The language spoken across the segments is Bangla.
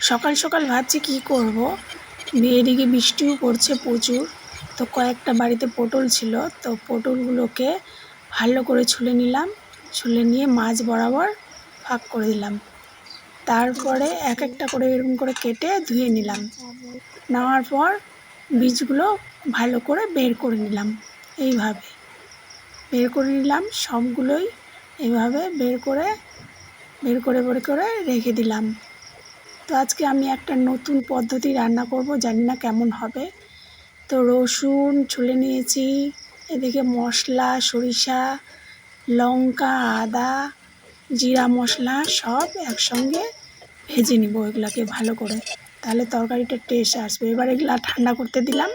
সকাল সকাল ভাবছি কি করব। এদিকে বৃষ্টিও পড়ছে প্রচুর। তো কয়েকটা বাড়িতে পটল ছিল, তো পটলগুলোকে ভালো করে ছুলে নিলাম। ছুলে নিয়ে মাছ বরাবর ফাঁক করে দিলাম। তারপরে এক একটা করে এরকম করে কেটে ধুয়ে নিলাম। নেওয়ার পর বীজগুলো ভালো করে বের করে নিলাম এইভাবে। বের করে নিলাম, সবগুলোই এইভাবে বের করে বের করে বের করে রেখে দিলাম। তো আজকে আমি একটা নতুন পদ্ধতি রান্না করব, জানি না কেমন হবে। তো রসুন ছুলে নিয়েছি, এদিকে মশলা, সরিষা, লঙ্কা, আদা, জিরা মশলা সব একসঙ্গে ভেজে নিব এগুলাকে ভালো করে। তাহলে তরকারিটা টেস্ট আসবে। এবার এগুলো ঠান্ডা করতে দিলাম।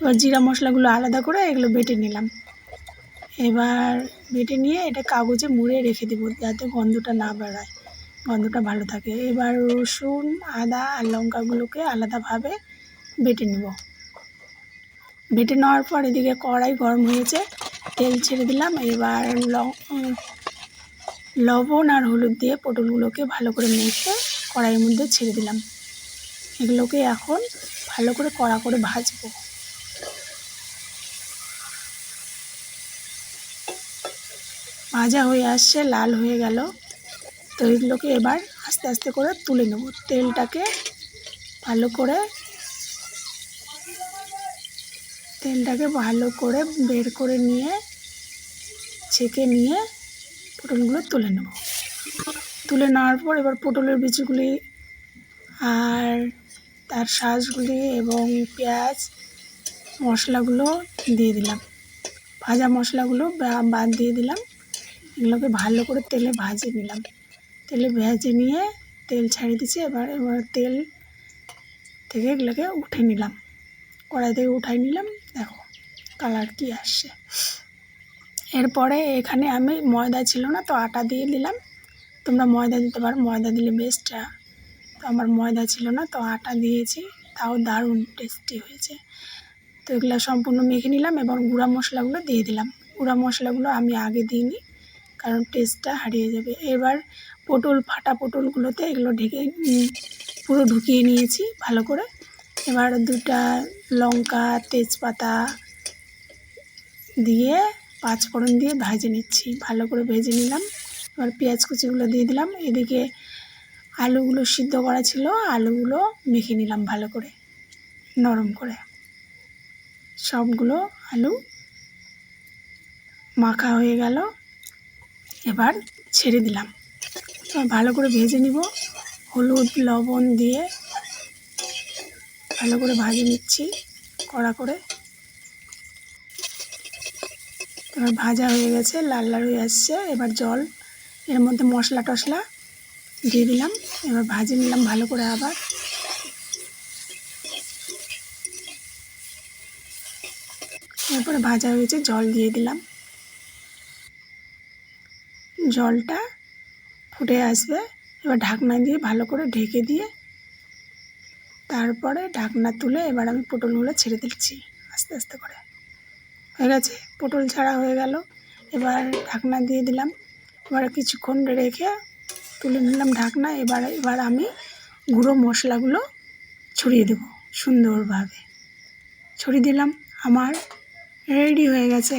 এবার জিরা মশলাগুলো আলাদা করে এগুলো বেটে নিলাম। এবার বেটে নিয়ে এটা কাগজে মুড়ে রেখে দেবো, যাতে গন্ধটা না বেড়ায় গন্ধটা ভালো থাকে। এবার রসুন, আদা আর লঙ্কাগুলোকে আলাদাভাবে বেটে নেব। বেটে নেওয়ার পর এদিকে কড়াই গরম হয়েছে, তেল ছেড়ে দিলাম। এবার লবণ আর হলুদ দিয়ে পটলগুলোকে ভালো করে মেখে কড়াইয়ের মধ্যে ছেড়ে দিলাম। এগুলোকে এখন ভালো করে কড়া করে ভাজবো। ভাজা হয়ে আসছে, লাল হয়ে গেল। তো এগুলোকে এবার আস্তে আস্তে করে তুলে নেব। তেলটাকে ভালো করে তেলটাকে ভালো করে বের করে নিয়ে, ছেঁকে নিয়ে পটলগুলো তুলে নেব। তুলে নেওয়ার পর এবার পটলের বিচিগুলি আর তার শাঁসগুলি এবং পেঁয়াজ মশলাগুলো দিয়ে দিলাম। ভাজা মশলাগুলো বাদ দিয়ে দিলাম। এগুলোকে ভালো করে তেলে ভাজে নিলাম। তেলে ভেজে নিয়ে তেল ছাড়িয়ে দিচ্ছি এবার এবার তেল থেকে এগুলোকে উঠে নিলাম। কড়াই থেকে উঠাই নিলাম। দেখো কালার কি আসছে। এরপরে এখানে আমি ময়দা ছিল না তো আটা দিয়ে দিলাম। তোমরা ময়দা দিতে পারো। ময়দা দিলে বেস্টটা তো আমার ময়দা ছিল না তো আটা দিয়েছি। তাও দারুণ টেস্টি হয়েছে। তো এগুলো সম্পূর্ণ মেখে নিলাম এবং গুঁড়া মশলাগুলো দিয়ে দিলাম। গুঁড়া মশলাগুলো আমি আগে দিইনি। কারণ টেস্টটা হারিয়ে যাবে। এবার পটল, ফাটা পটলগুলোতে এগুলো ঢেকে পুরো ঢুকিয়ে নিয়েছি ভালো করে। এবার দুটা লঙ্কা, তেজপাতা দিয়ে পাঁচফোড়ন দিয়ে ভেজে নিচ্ছি। ভালো করে ভেজে নিলাম। এবার পেঁয়াজ কুচিগুলো দিয়ে দিলাম। এদিকে আলুগুলো সিদ্ধ করা ছিল। আলুগুলো মেখে নিলাম ভালো করে, নরম করে। সবগুলো আলু মাখা হয়ে গেল। এবার ছেড়ে দিলাম। ভালো করে ভেজে নিব। হলুদ, লবণ দিয়ে ভালো করে ভাজে নিচ্ছি কড়া করে। এবার ভাজা হয়ে গেছে, লাল লাল হয়ে আসছে। এবার জল, এর মধ্যে মশলা টশলা দিয়ে দিলাম। এবার ভাজে নিলাম ভালো করে আবার। এরপরে ভাজা হয়েছে, জল দিয়ে দিলাম। জলটা ফুটে আসবে। এবার ঢাকনা দিয়ে ভালো করে ঢেকে দিয়ে তারপরে ঢাকনা তুলে এবার আমি পটলগুলো ছেড়ে দিচ্ছি আস্তে আস্তে করে। হয়ে গেছে, পটল ছাড়া হয়ে গেল। এবার ঢাকনা দিয়ে দিলাম। এবার কিছুক্ষণ রেখে তুলে নিলাম ঢাকনা। এবার এবার আমি গুঁড়ো মশলাগুলো ছড়িয়ে দেব সুন্দরভাবে। ছড়িয়ে দিলাম, আমার রেডি হয়ে গেছে।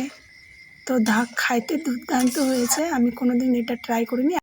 তো ধাক খাইতে দুর্দান্ত হয়েছে। আমি কোনোদিন এটা ট্রাই করিনি।